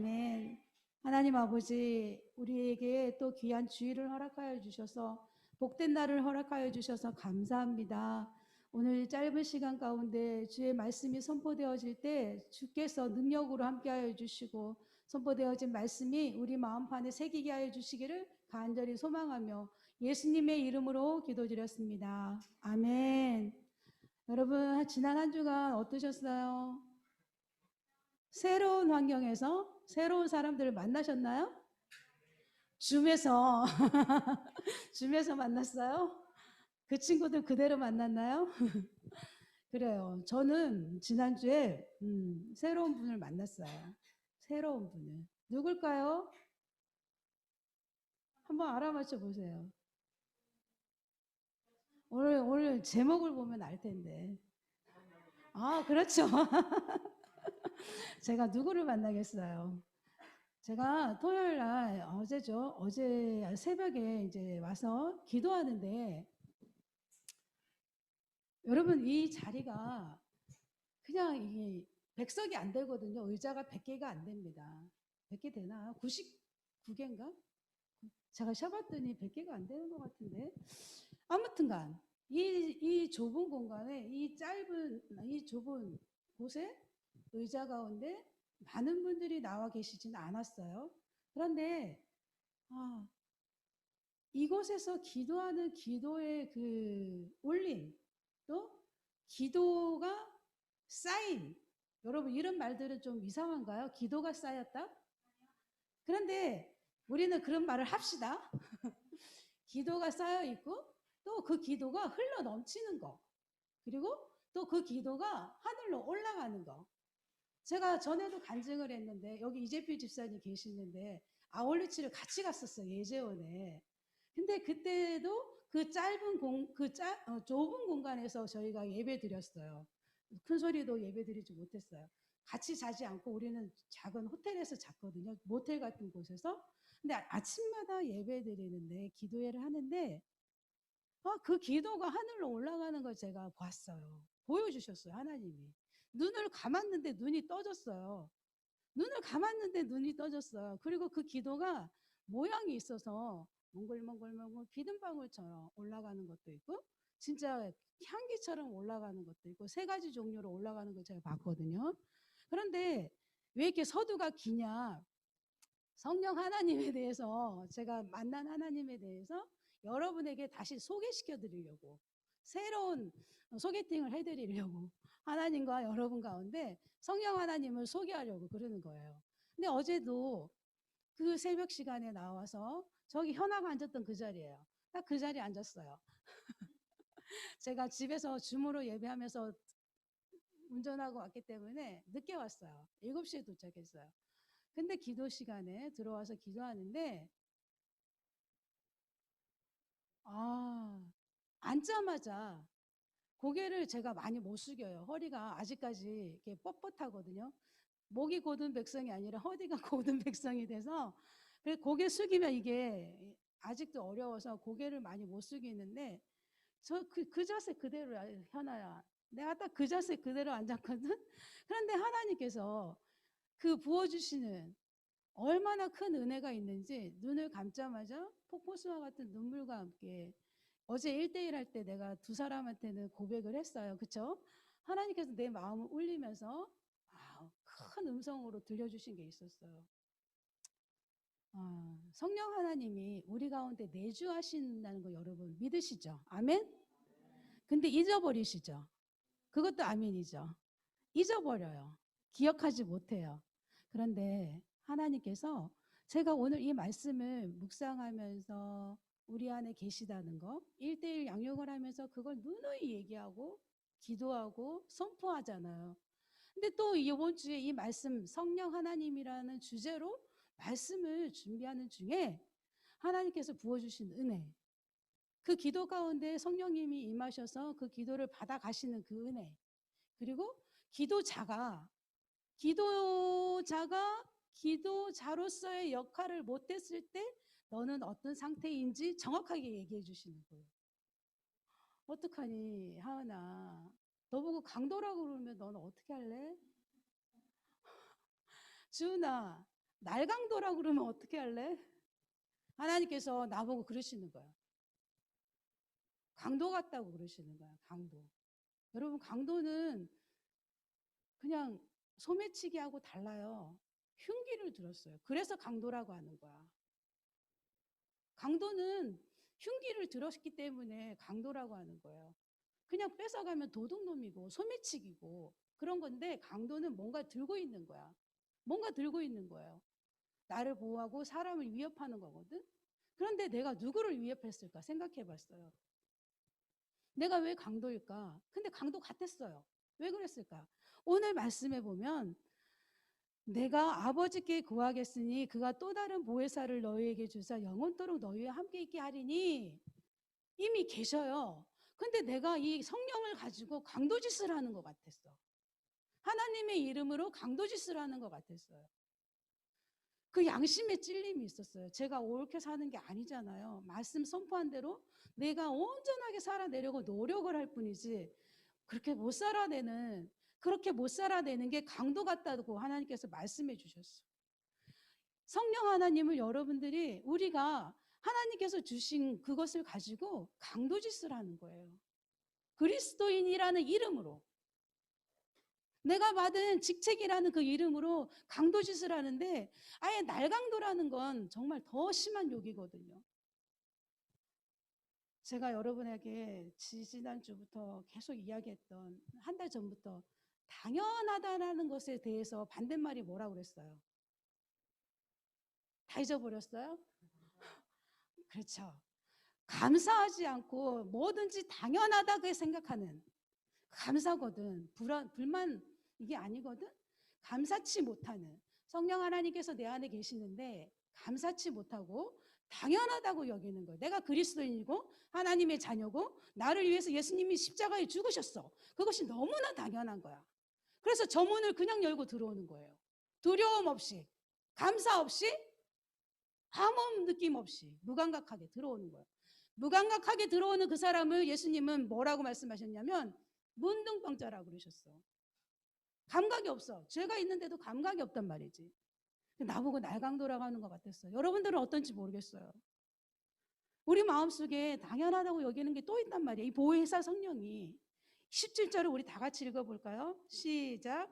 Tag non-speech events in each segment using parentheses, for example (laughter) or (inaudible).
아멘. 하나님 아버지, 우리에게 또 귀한 주의를 허락하여 주셔서 복된 날을 허락하여 주셔서 감사합니다. 오늘 짧은 시간 가운데 주의 말씀이 선포되어질 때 주께서 능력으로 함께하여 주시고 선포되어진 말씀이 우리 마음판에 새기게 하여 주시기를 간절히 소망하며 예수님의 이름으로 기도드렸습니다. 아멘. 여러분 지난 한 주간 어떠셨어요? 새로운 환경에서 새로운 사람들을 만나셨나요? 줌에서 (laughs) 줌에서 만났어요? 그 친구들 그대로 만났나요? (laughs) 그래요. 저는 지난주에 음, 새로운 분을 만났어요. 새로운 분을. 누굴까요? 한번 알아맞혀 보세요. 오늘, 오늘 제목을 보면 알 텐데. 아, 그렇죠. (laughs) (laughs) 제가 누구를 만나겠어요. 제가 토요일 날 어제죠. 어제 새벽에 이제 와서 기도하는데 여러분 이 자리가 그냥 이게 백석이 안 되거든요. 의자가 100개가 안 됩니다. 100개 되나? 99개인가? 제가 쉬어봤더니 100개가 안 되는 것 같은데. 아무튼간 이, 이 좁은 공간에 이 짧은 이 좁은 곳에 의자 가운데 많은 분들이 나와 계시지는 않았어요. 그런데 아, 이곳에서 기도하는 기도의 그 올림 또 기도가 쌓인 여러분 이런 말들은 좀 이상한가요? 기도가 쌓였다? 그런데 우리는 그런 말을 합시다. (laughs) 기도가 쌓여 있고 또 그 기도가 흘러 넘치는 거. 그리고 또 그 기도가 하늘로 올라가는 거. 제가 전에도 간증을 했는데 여기 이재필 집사님 계시는데 아울리치를 같이 갔었어요 예재원에. 근데 그때도 그 짧은 공, 그 짜, 어, 좁은 공간에서 저희가 예배 드렸어요. 큰 소리도 예배 드리지 못했어요. 같이 자지 않고 우리는 작은 호텔에서 잤거든요. 모텔 같은 곳에서. 근데 아침마다 예배 드리는데 기도회를 하는데 아, 그 기도가 하늘로 올라가는 걸 제가 봤어요. 보여주셨어요, 하나님이. 눈을 감았는데 눈이 떠졌어요. 눈을 감았는데 눈이 떠졌어요. 그리고 그 기도가 모양이 있어서 몽글몽글몽글 비듬방울처럼 올라가는 것도 있고 진짜 향기처럼 올라가는 것도 있고 세 가지 종류로 올라가는 걸 제가 봤거든요. 그런데 왜 이렇게 서두가 기냐? 성령 하나님에 대해서 제가 만난 하나님에 대해서 여러분에게 다시 소개시켜 드리려고 새로운 소개팅을 해 드리려고 하나님과 여러분 가운데 성령 하나님을 소개하려고 그러는 거예요. 근데 어제도 그 새벽 시간에 나와서 저기 현아가 앉았던 그 자리예요. 딱 그 자리에 앉았어요. (laughs) 제가 집에서 줌으로 예배하면서 운전하고 왔기 때문에 늦게 왔어요. 7시에 도착했어요. 근데 기도 시간에 들어와서 기도하는데 아, 앉자마자 고개를 제가 많이 못 숙여요. 허리가 아직까지 이렇게 뻣뻣하거든요. 목이 고든 백성이 아니라 허리가 (laughs) 고든 백성이 돼서 고개 숙이면 이게 아직도 어려워서 고개를 많이 못 숙이는데 저 그 그 자세 그대로야 현아야. 내가 딱 그 자세 그대로 앉았거든. (laughs) 그런데 하나님께서 그 부어주시는 얼마나 큰 은혜가 있는지 눈을 감자마자 폭포수와 같은 눈물과 함께 어제 1대1 할 때 내가 두 사람한테는 고백을 했어요. 그쵸? 하나님께서 내 마음을 울리면서 아, 큰 음성으로 들려주신 게 있었어요. 아, 성령 하나님이 우리 가운데 내주하신다는 거 여러분 믿으시죠? 아멘? 근데 잊어버리시죠? 그것도 아멘이죠. 잊어버려요. 기억하지 못해요. 그런데 하나님께서 제가 오늘 이 말씀을 묵상하면서 우리 안에 계시다는 거, 1대1 양육을 하면서 그걸 누누이 얘기하고 기도하고 선포하잖아요. 근데 또 이번 주에 이 말씀 성령 하나님이라는 주제로 말씀을 준비하는 중에 하나님께서 부어주신 은혜, 그 기도 가운데 성령님이 임하셔서 그 기도를 받아 가시는 그 은혜, 그리고 기도자가, 기도자가 기도자로서의 역할을 못했을 때 너는 어떤 상태인지 정확하게 얘기해 주시는 거예요. 어떡하니, 하은아. 너 보고 강도라고 그러면 너는 어떻게 할래? (laughs) 주은아, 날강도라고 그러면 어떻게 할래? 하나님께서 나보고 그러시는 거야. 강도 같다고 그러시는 거야. 강도. 여러분 강도는 그냥 소매치기하고 달라요. 흉기를 들었어요. 그래서 강도라고 하는 거야. 강도는 흉기를 들었기 때문에 강도라고 하는 거예요. 그냥 뺏어가면 도둑놈이고 소매치기고 그런 건데 강도는 뭔가 들고 있는 거야. 뭔가 들고 있는 거예요. 나를 보호하고 사람을 위협하는 거거든. 그런데 내가 누구를 위협했을까 생각해 봤어요. 내가 왜 강도일까? 근데 강도 같았어요. 왜 그랬을까? 오늘 말씀해 보면 내가 아버지께 구하겠으니 그가 또 다른 보혜사를 너희에게 주사 영원토록 너희와 함께 있게 하리니 이미 계셔요. 근데 내가 이 성령을 가지고 강도짓을 하는 것 같았어. 하나님의 이름으로 강도짓을 하는 것 같았어요. 그 양심의 찔림이 있었어요. 제가 옳게 사는 게 아니잖아요. 말씀 선포한 대로 내가 온전하게 살아내려고 노력을 할 뿐이지 그렇게 못 살아내는 그렇게 못 살아내는 게 강도 같다고 하나님께서 말씀해 주셨어요. 성령 하나님을 여러분들이 우리가 하나님께서 주신 그것을 가지고 강도짓을 하는 거예요. 그리스도인이라는 이름으로 내가 받은 직책이라는 그 이름으로 강도짓을 하는데 아예 날강도라는 건 정말 더 심한 욕이거든요. 제가 여러분에게 지지난주부터 계속 이야기했던 한 달 전부터 당연하다라는 것에 대해서 반대말이 뭐라고 그랬어요? 다 잊어버렸어요? (laughs) 그렇죠. 감사하지 않고 뭐든지 당연하다고 생각하는 감사거든. 불안, 불만 이게 아니거든. 감사치 못하는 성령 하나님께서 내 안에 계시는데 감사치 못하고 당연하다고 여기는 거예요. 내가 그리스도인이고 하나님의 자녀고 나를 위해서 예수님이 십자가에 죽으셨어. 그것이 너무나 당연한 거야. 그래서 저 문을 그냥 열고 들어오는 거예요. 두려움 없이, 감사 없이, 아무 느낌 없이 무감각하게 들어오는 거예요. 무감각하게 들어오는 그 사람을 예수님은 뭐라고 말씀하셨냐면 문둥병자라고 그러셨어. 감각이 없어. 죄가 있는데도 감각이 없단 말이지. 나보고 날강도라고 하는 것 같았어요. 여러분들은 어떤지 모르겠어요. 우리 마음속에 당연하다고 여기는 게 또 있단 말이에요. 이 보혜사 성령이 17절을 우리 다 같이 읽어볼까요? 시작.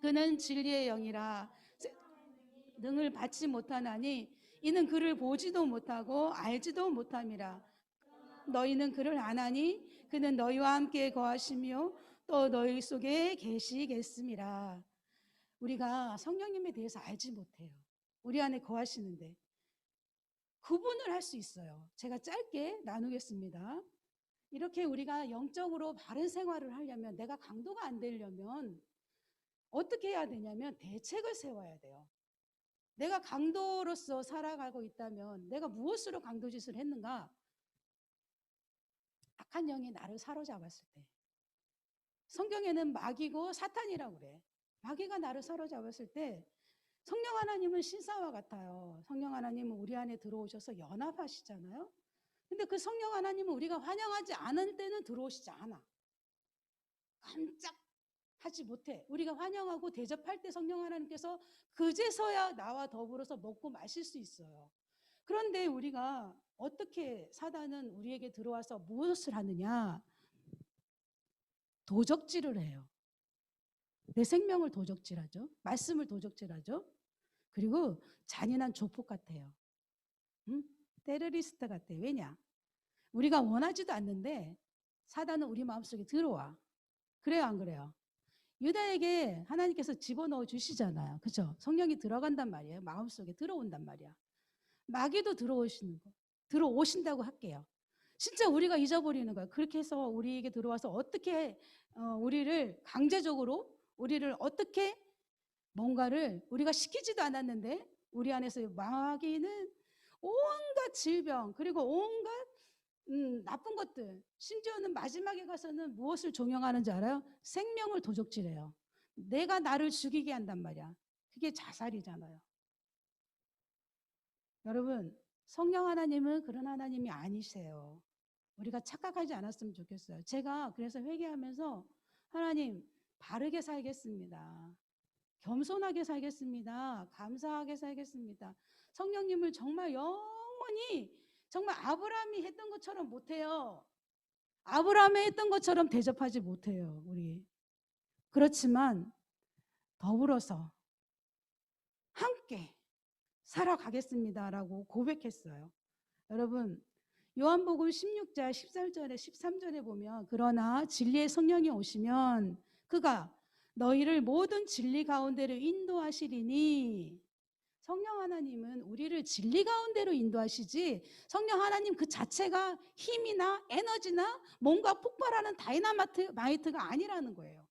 그는 진리의 영이라 능을 받지 못하나니 이는 그를 보지도 못하고 알지도 못함이라. 너희는 그를 아나니 그는 너희와 함께 거하시며 또 너희 속에 계시겠습니다. 우리가 성령님에 대해서 알지 못해요. 우리 안에 거하시는데 구분을 할 수 있어요. 제가 짧게 나누겠습니다. 이렇게 우리가 영적으로 바른 생활을 하려면 내가 강도가 안 되려면 어떻게 해야 되냐면 대책을 세워야 돼요. 내가 강도로서 살아가고 있다면 내가 무엇으로 강도짓을 했는가? 악한 영이 나를 사로잡았을 때. 성경에는 마귀고 사탄이라고 그래. 마귀가 나를 사로잡았을 때 성령 하나님은 신사와 같아요. 성령 하나님은 우리 안에 들어오셔서 연합하시잖아요. 근데 그 성령 하나님은 우리가 환영하지 않을 때는 들어오시지 않아. 깜짝 하지 못해. 우리가 환영하고 대접할 때 성령 하나님께서 그제서야 나와 더불어서 먹고 마실 수 있어요. 그런데 우리가 어떻게 사단은 우리에게 들어와서 무엇을 하느냐? 도적질을 해요. 내 생명을 도적질하죠. 말씀을 도적질하죠. 그리고 잔인한 조폭 같아요. 응? 테러리스트 같아. 왜냐? 우리가 원하지도 않는데 사단은 우리 마음속에 들어와. 그래요, 안 그래요? 유다에게 하나님께서 집어넣어 주시잖아요. 그죠? 성령이 들어간단 말이에요. 마음속에 들어온단 말이야. 마귀도 들어오시는 거. 들어오신다고 할게요. 진짜 우리가 잊어버리는 거야. 그렇게 해서 우리에게 들어와서 어떻게 어, 우리를 강제적으로 우리를 어떻게 뭔가를 우리가 시키지도 않았는데 우리 안에서 마귀는 온갖 질병 그리고 온갖 음, 나쁜 것들 심지어는 마지막에 가서는 무엇을 종용하는지 알아요? 생명을 도적질해요. 내가 나를 죽이게 한단 말이야. 그게 자살이잖아요. 여러분 성령 하나님은 그런 하나님이 아니세요. 우리가 착각하지 않았으면 좋겠어요. 제가 그래서 회개하면서 하나님 바르게 살겠습니다. 겸손하게 살겠습니다. 감사하게 살겠습니다. 성령님을 정말 영원히 정말 아브라함이 했던 것처럼 못해요. 아브라함이 했던 것처럼 대접하지 못해요. 우리. 그렇지만 더불어서 함께 살아가겠습니다라고 고백했어요. 여러분 요한복음 16장 14절에 13절에 보면 그러나 진리의 성령이 오시면 그가 너희를 모든 진리 가운데로 인도하시리니 성령 하나님은 우리를 진리 가운데로 인도하시지 성령 하나님 그 자체가 힘이나 에너지나 뭔가 폭발하는 다이나마이트 마이트가 아니라는 거예요.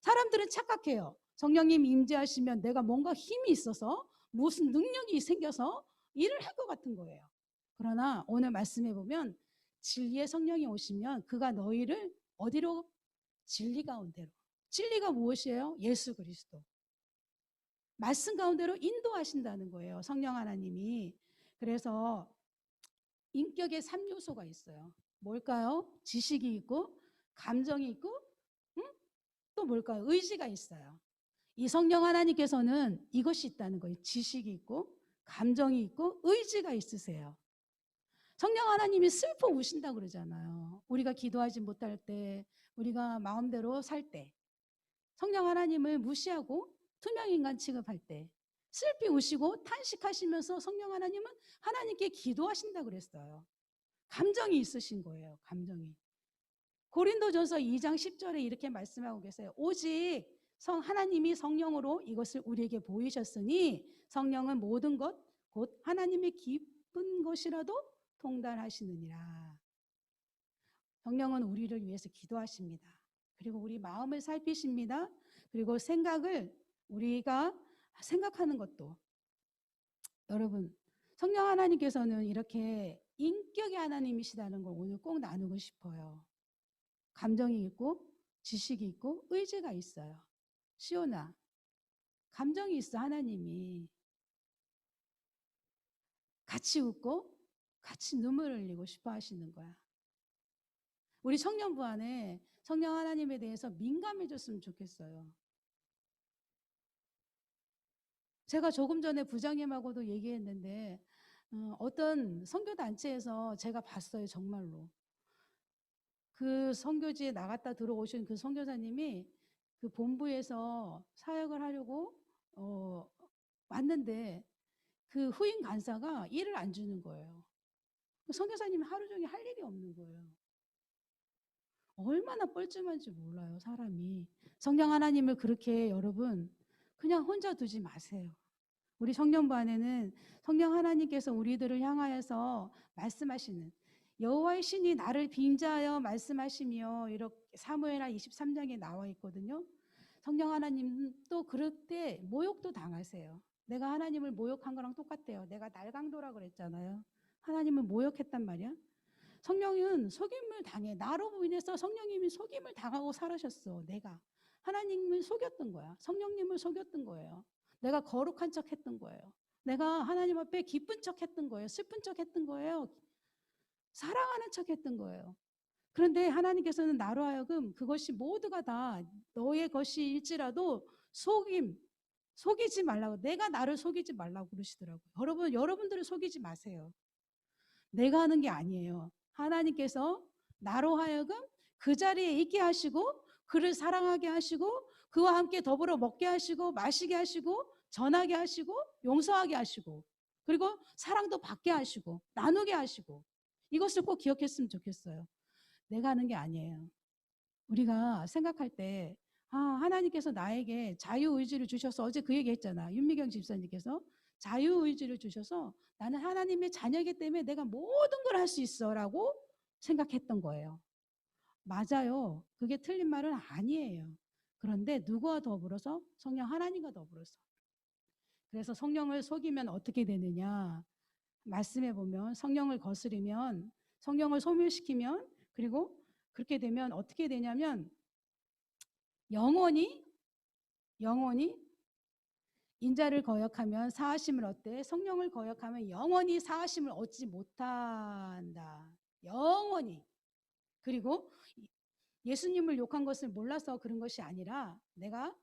사람들은 착각해요. 성령님 임재하시면 내가 뭔가 힘이 있어서 무슨 능력이 생겨서 일을 할 것 같은 거예요. 그러나 오늘 말씀해 보면 진리의 성령이 오시면 그가 너희를 어디로 진리 가운데로 진리가 무엇이에요? 예수 그리스도. 말씀 가운데로 인도하신다는 거예요. 성령 하나님이. 그래서 인격의 3요소가 있어요. 뭘까요? 지식이 있고 감정이 있고 응? 또 뭘까요? 의지가 있어요. 이 성령 하나님께서는 이것이 있다는 거예요. 지식이 있고 감정이 있고 의지가 있으세요. 성령 하나님이 슬퍼 우신다 그러잖아요. 우리가 기도하지 못할 때, 우리가 마음대로 살 때, 성령 하나님을 무시하고 투명 인간 취급할 때, 슬피 우시고 탄식하시면서 성령 하나님은 하나님께 기도하신다 그랬어요. 감정이 있으신 거예요. 감정이. 고린도전서 2장 10절에 이렇게 말씀하고 계세요. 오직 성 하나님이 성령으로 이것을 우리에게 보이셨으니 성령은 모든 것 곧 하나님의 기쁜 것이라도 통달하시느니라. 성령은 우리를 위해서 기도하십니다. 그리고 우리 마음을 살피십니다. 그리고 생각을 우리가 생각하는 것도 여러분 성령 하나님께서는 이렇게 인격의 하나님이시다는 걸 오늘 꼭 나누고 싶어요. 감정이 있고 지식이 있고 의지가 있어요. 시오나 감정이 있어 하나님이 같이 웃고 같이 눈물 흘리고 싶어 하시는 거야. 우리 청년부 안에 성령 하나님에 대해서 민감해졌으면 좋겠어요. 제가 조금 전에 부장님하고도 얘기했는데 어, 어떤 선교 단체에서 제가 봤어요 정말로 그 선교지에 나갔다 들어오신 그 선교사님이 그 본부에서 사역을 하려고 어, 왔는데 그 후임 간사가 일을 안 주는 거예요. 그 선교사님이 하루 종일 할 일이 없는 거예요. 얼마나 뻘쭘한지 몰라요, 사람이. 성령 하나님을 그렇게 여러분 그냥 혼자 두지 마세요. 우리 성령부 안에는 성령 하나님께서 우리들을 향하여서 말씀하시는 여호와의 신이 나를 빙자하여 말씀하시며 이렇게 사무엘하 23장에 나와 있거든요. 성령 하나님 또 그럴 때 모욕도 당하세요. 내가 하나님을 모욕한 거랑 똑같대요. 내가 날강도라 그랬잖아요. 하나님을 모욕했단 말이야. 성령은 속임을 당해. 나로 인해서 성령님이 속임을 당하고 살아셨어. 내가. 하나님을 속였던 거야. 성령님을 속였던 거예요. 내가 거룩한 척 했던 거예요. 내가 하나님 앞에 기쁜 척 했던 거예요. 슬픈 척 했던 거예요. 사랑하는 척 했던 거예요. 그런데 하나님께서는 나로 하여금 그것이 모두가 다 너의 것이일지라도 속임, 속이지 말라고. 내가 나를 속이지 말라고 그러시더라고요. 여러분, 여러분들을 속이지 마세요. 내가 하는 게 아니에요. 하나님께서 나로 하여금 그 자리에 있게 하시고 그를 사랑하게 하시고 그와 함께 더불어 먹게 하시고 마시게 하시고 전하게 하시고 용서하게 하시고 그리고 사랑도 받게 하시고 나누게 하시고 이것을 꼭 기억했으면 좋겠어요. 내가 하는 게 아니에요. 우리가 생각할 때 아, 하나님께서 나에게 자유의지를 주셔서 어제 그 얘기 했잖아. 윤미경 집사님께서 자유의지를 주셔서 나는 하나님의 자녀이기 때문에 내가 모든 걸 할 수 있어 라고 생각했던 거예요. 맞아요. 그게 틀린 말은 아니에요. 그런데 누구와 더불어서? 성령 하나님과 더불어서. 그래서 성령을 속이면 어떻게 되느냐? 말씀해 보면 성령을 거스르면 성령을 소멸시키면 그리고 그렇게 되면 어떻게 되냐면 영원히 영원히 인자를 거역하면 사하심을 얻되 성령을 거역하면 영원히 사하심을 얻지 못한다. 영원히. 그리고 예수님을 욕한 것을 몰라서 그런 것이 아니라 내가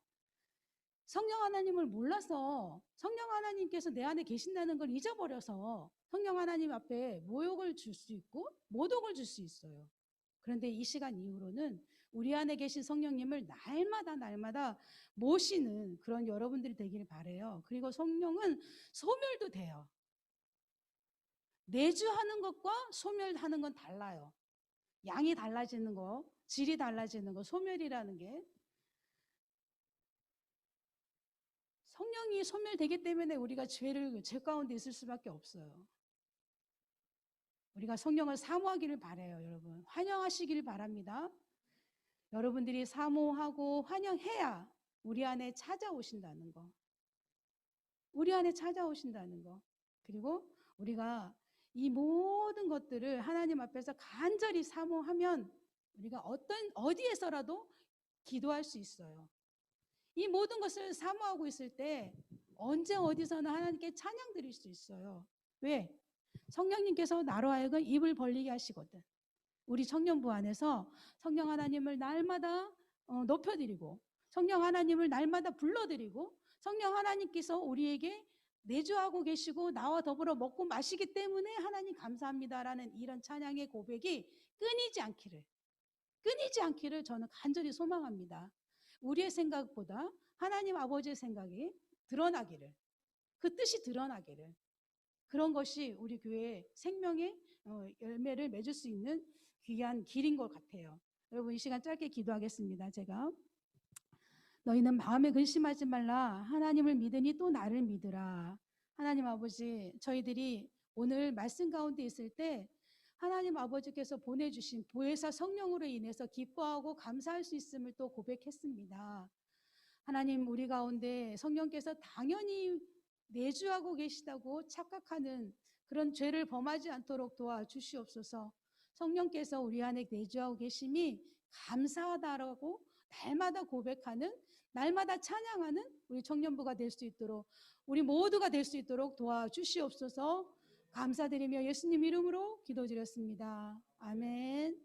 성령 하나님을 몰라서 성령 하나님께서 내 안에 계신다는 걸 잊어버려서 성령 하나님 앞에 모욕을 줄 수 있고 모독을 줄 수 있어요. 그런데 이 시간 이후로는 우리 안에 계신 성령님을 날마다 날마다 모시는 그런 여러분들이 되기를 바래요. 그리고 성령은 소멸도 돼요. 내주하는 것과 소멸하는 건 달라요. 양이 달라지는 거, 질이 달라지는 거, 소멸이라는 게 성령이 소멸되기 때문에 우리가 죄를 죄 가운데 있을 수밖에 없어요. 우리가 성령을 사모하기를 바래요, 여러분. 환영하시기를 바랍니다. 여러분들이 사모하고 환영해야 우리 안에 찾아오신다는 거. 우리 안에 찾아오신다는 거. 그리고 우리가 이 모든 것들을 하나님 앞에서 간절히 사모하면 우리가 어떤 어디에서라도 기도할 수 있어요. 이 모든 것을 사모하고 있을 때 언제 어디서나 하나님께 찬양 드릴 수 있어요. 왜? 성령님께서 나로 하여금 입을 벌리게 하시거든. 우리 청년부 안에서 성령 하나님을 날마다 어, 높여드리고 성령 하나님을 날마다 불러드리고 성령 하나님께서 우리에게 내주하고 계시고 나와 더불어 먹고 마시기 때문에 하나님 감사합니다라는 이런 찬양의 고백이 끊이지 않기를 끊이지 않기를 저는 간절히 소망합니다. 우리의 생각보다 하나님 아버지의 생각이 드러나기를 그 뜻이 드러나기를 그런 것이 우리 교회의 생명의 어, 열매를 맺을 수 있는 귀한 길인 것 같아요. 여러분 이 시간 짧게 기도하겠습니다. 제가 너희는 마음에 근심하지 말라. 하나님을 믿으니 또 나를 믿으라. 하나님 아버지, 저희들이 오늘 말씀 가운데 있을 때 하나님 아버지께서 보내주신 보혜사 성령으로 인해서 기뻐하고 감사할 수 있음을 또 고백했습니다. 하나님 우리 가운데 성령께서 당연히 내주하고 계시다고 착각하는 그런 죄를 범하지 않도록 도와주시옵소서. 성령께서 우리 안에 내주하고 계심이 감사하다라고 날마다 고백하는 날마다 찬양하는 우리 청년부가 될 수 있도록 우리 모두가 될 수 있도록 도와주시옵소서. 감사드리며 예수님 이름으로 기도드렸습니다. 아멘.